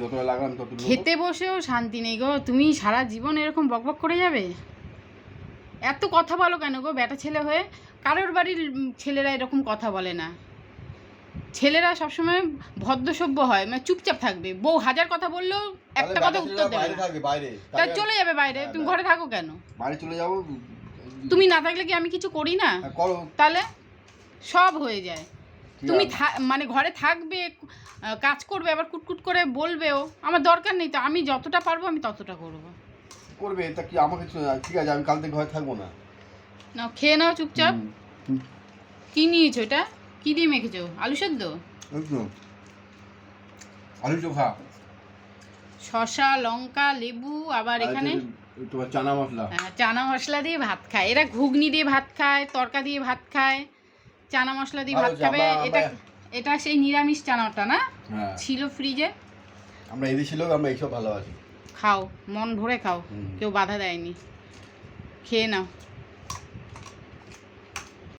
যতটা লাগলাম খেতে বসেও শান্তি নেই গো। তুমি সারা জীবন এরকম বকবক করে যাবে? এত কথা বলো কেন গো বেটা ছেলে হয়ে? কারোর বাড়ির ছেলেরা এরকম কথা বলে না। ছেলেরা সবসময় ভদ্রসভ্য হয় মানে চুপচাপ থাকবে। বউ হাজার কথা বললেও একটা কথা উত্তর দেবে তা চলে যাবে বাইরে। হ্যাঁ, তুমি ঘরে থাকো কেন? বাড়ি চলে যাব। তুমি না থাকলে কি আমি কিছু করি না? হ্যাঁ, তাহলে সব হয়ে যায়। তুমি মানে ঘরে থাকবে কাজ করবে আবার কুটকুট করে বলবেও আমার দরকার নেই তো আমি যতটা পারব আমি ততটা করব করবে তা কি আমাকে ঠিক আছে আমি কাল থেকে ঘরে থাকব না না খেয়ে নাও চুপচাপ কি নিয়েছো এটা কি দিয়ে মেখেছো আলু সেদ্ধ। আলু চোখা শসা লঙ্কা লেবু আবার এখানে তোমার চানা মশলা আহ, চানা মশলা দিয়ে ভাত খায় এরা ঘুগনি দিয়ে ভাত খায় তরকা দিয়ে ভাত খায় চানা মশলা দিয়ে ভাত খাবে। এটা এটা সেই নিরামিষ চানাটা না? হ্যাঁ। ছিল ফ্রিজে। আমরা এই ছিল আমরা এইসব ভালোবাসি। খাও মন ভরে খাও। কেউ বাধা দেয়নি। খেয়ে নাও।